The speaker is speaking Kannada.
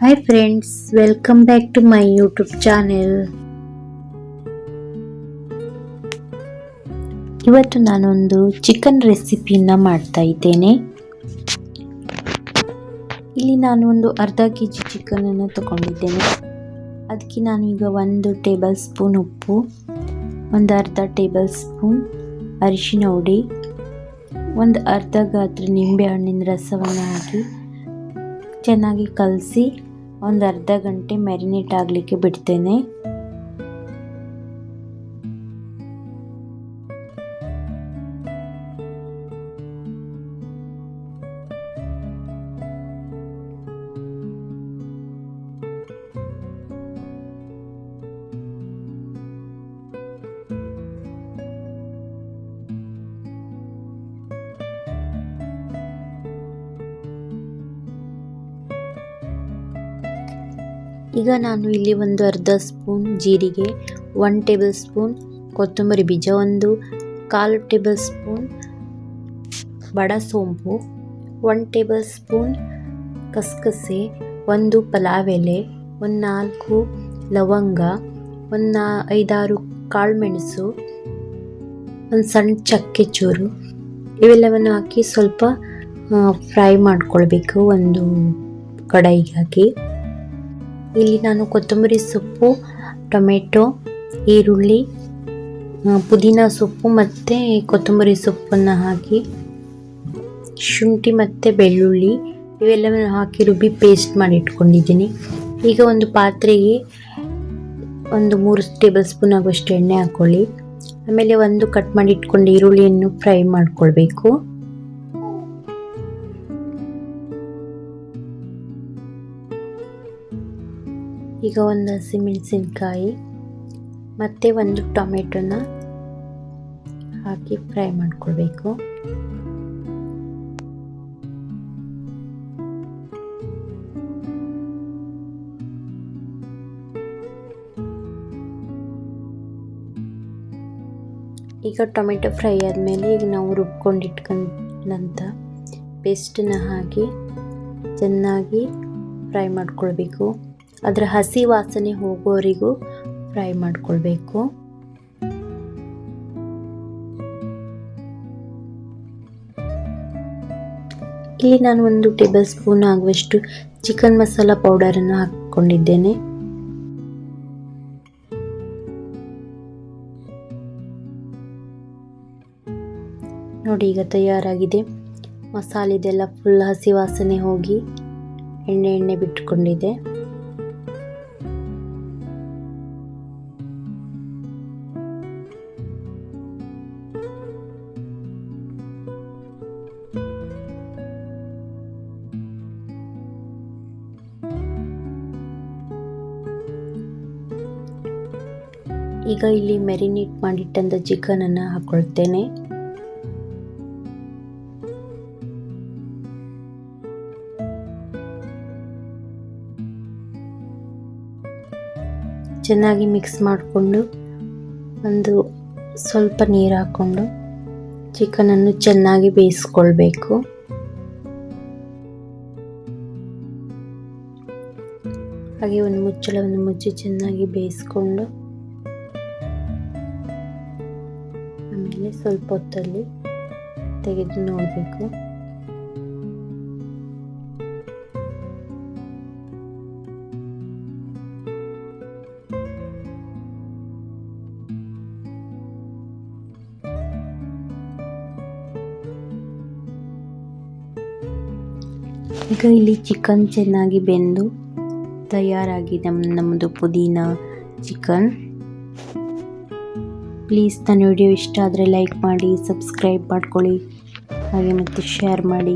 Hi friends welcome back to my YouTube channel ಇವತ್ತು ನಾನೊಂದು ಚಿಕನ್ ರೆಸಿಪಿನ ಮಾಡ್ತಾ ಇದ್ದೇನೆ. ಇಲ್ಲಿ ನಾನು ಒಂದು ಅರ್ಧ ಕೆ ಜಿ ಚಿಕನನ್ನು ತಗೊಂಡಿದ್ದೇನೆ. ಅದಕ್ಕೆ ನಾನು ಈಗ ಒಂದು ಟೇಬಲ್ ಸ್ಪೂನ್ ಉಪ್ಪು, ಒಂದು ಅರ್ಧ ಟೇಬಲ್ ಸ್ಪೂನ್ ಅರಿಶಿನ ಹುಡಿ, ಒಂದು ಅರ್ಧ ಗಾತ್ರ ನಿಂಬೆ ಹಣ್ಣಿನ ರಸವನ್ನು ಹಾಕಿ ಚೆನ್ನಾಗಿ ಕಲಸಿ ಒಂದು ಅರ್ಧ ಗಂಟೆ ಮ್ಯಾರಿನೇಟ್ ಆಗಲಿಕ್ಕೆ ಬಿಡ್ತೇನೆ. ಈಗ ನಾನು ಇಲ್ಲಿ ಒಂದು ಅರ್ಧ ಸ್ಪೂನ್ ಜೀರಿಗೆ ಒನ್ ಟೇಬಲ್ ಸ್ಪೂನ್ ಕೊತ್ತಂಬರಿ ಬೀಜ, ಒಂದು ಕಾಲು ಟೇಬಲ್ ಸ್ಪೂನ್ ಬಡ ಸೋಂಪು ಒನ್ ಟೇಬಲ್ ಸ್ಪೂನ್ ಕಸಕಸೆ, ಒಂದು ಪಲಾವ್ ಎಲೆ ಒಂದು ನಾಲ್ಕು ಲವಂಗ, ಒಂದು ಐದಾರು ಕಾಳುಮೆಣಸು ಒಂದು ಸಣ್ಣ ಚಕ್ಕೆ ಚೂರು. ಇವೆಲ್ಲವನ್ನು ಹಾಕಿ ಸ್ವಲ್ಪ ಫ್ರೈ ಮಾಡ್ಕೊಳ್ಬೇಕು ಒಂದು ಕಡಾಯಿಗೆ ಹಾಕಿ. ಇಲ್ಲಿ ನಾನು ಕೊತ್ತಂಬರಿ ಸೊಪ್ಪು, ಟೊಮೆಟೊ, ಈರುಳ್ಳಿ ಪುದೀನ ಸೊಪ್ಪು ಮತ್ತು ಕೊತ್ತಂಬರಿ ಸೊಪ್ಪನ್ನು ಹಾಕಿ, ಶುಂಠಿ ಮತ್ತು ಬೆಳ್ಳುಳ್ಳಿ, ಇವೆಲ್ಲವನ್ನು ಹಾಕಿ ರುಬ್ಬಿ ಪೇಸ್ಟ್ ಮಾಡಿ ಇಟ್ಕೊಂಡಿದ್ದೀನಿ. ಈಗ ಒಂದು ಪಾತ್ರೆಗೆ ಒಂದು ಮೂರು ಟೇಬಲ್ ಸ್ಪೂನ್ ಆಗುವಷ್ಟು ಎಣ್ಣೆ ಹಾಕ್ಕೊಳ್ಳಿ ಆಮೇಲೆ ಒಂದು ಕಟ್ ಮಾಡಿ ಇಟ್ಕೊಂಡು ಈರುಳ್ಳಿಯನ್ನು ಫ್ರೈ ಮಾಡ್ಕೊಳ್ಬೇಕು. ಈಗ ಒಂದು ಹಸಿಮೆಣಸಿನ್ಕಾಯಿ, ಮತ್ತು ಒಂದು ಟೊಮೆಟೊನ ಹಾಕಿ ಫ್ರೈ ಮಾಡ್ಕೊಳ್ಬೇಕು. ಈಗ ಟೊಮೆಟೊ ಫ್ರೈ ಆದಮೇಲೆ ಈಗ ನಾವು ರುಬ್ಕೊಂಡಿಟ್ಕೊಂಡಂಥ ಪೇಸ್ಟನ್ನು ಹಾಕಿ ಚೆನ್ನಾಗಿ ಫ್ರೈ ಮಾಡ್ಕೊಳ್ಬೇಕು. ಅದರ ಹಸಿ ವಾಸನೆ ಹೋಗೋವರೆಗೂ ಫ್ರೈ ಮಾಡ್ಕೊಳ್ಬೇಕು. ಇಲ್ಲಿ ನಾನು ಒಂದು ಟೇಬಲ್ ಸ್ಪೂನ್ ಆಗುವಷ್ಟು ಚಿಕನ್ ಮಸಾಲ ಪೌಡರನ್ನು ಹಾಕ್ಕೊಂಡಿದ್ದೇನೆ. ನೋಡಿ ಈಗ ತಯಾರಾಗಿದೆ. ಮಸಾಲೆದೆಲ್ಲ ಫುಲ್ ಹಸಿ ವಾಸನೆ ಹೋಗಿ ಎಣ್ಣೆ ಎಣ್ಣೆ ಬಿಟ್ಕೊಂಡಿದೆ. ಈಗ ಇಲ್ಲಿ ಮೆರಿನೇಟ್ ಮಾಡಿಟ್ಟಂಥ ಚಿಕನನ್ನು ಹಾಕೊಳ್ತೇನೆ. ಚೆನ್ನಾಗಿ ಮಿಕ್ಸ್ ಮಾಡಿಕೊಂಡು ಒಂದು ಸ್ವಲ್ಪ ನೀರು ಹಾಕ್ಕೊಂಡು ಚಿಕನನ್ನು ಚೆನ್ನಾಗಿ ಬೇಯಿಸ್ಕೊಳ್ಬೇಕು. ಹಾಗೆ ಒಂದು ಮುಚ್ಚಳವನ್ನು ಮುಚ್ಚಿ ಚೆನ್ನಾಗಿ ಬೇಯಿಸ್ಕೊಂಡು ಆಮೇಲೆ ಸ್ವಲ್ಪ ಹೊತ್ತಲ್ಲಿ ತೆಗೆದು ನೋಡಬೇಕು. ಈಗ ಇಲ್ಲಿ ಚಿಕನ್ ಚೆನ್ನಾಗಿ ಬೆಂದು ತಯಾರಾಗಿದೆ ನಮ್ಮ ನಮ್ಮದು ಪುದೀನ ಚಿಕನ್. ಪ್ಲೀಸ್ ನನ್ನ ವಿಡಿಯೋ ಇಷ್ಟ ಆದರೆ ಲೈಕ್ ಮಾಡಿ ಸಬ್ಸ್ಕ್ರೈಬ್ ಮಾಡ್ಕೊಳ್ಳಿ. ಹಾಗೆ ಮತ್ತು ಶೇರ್ ಮಾಡಿ.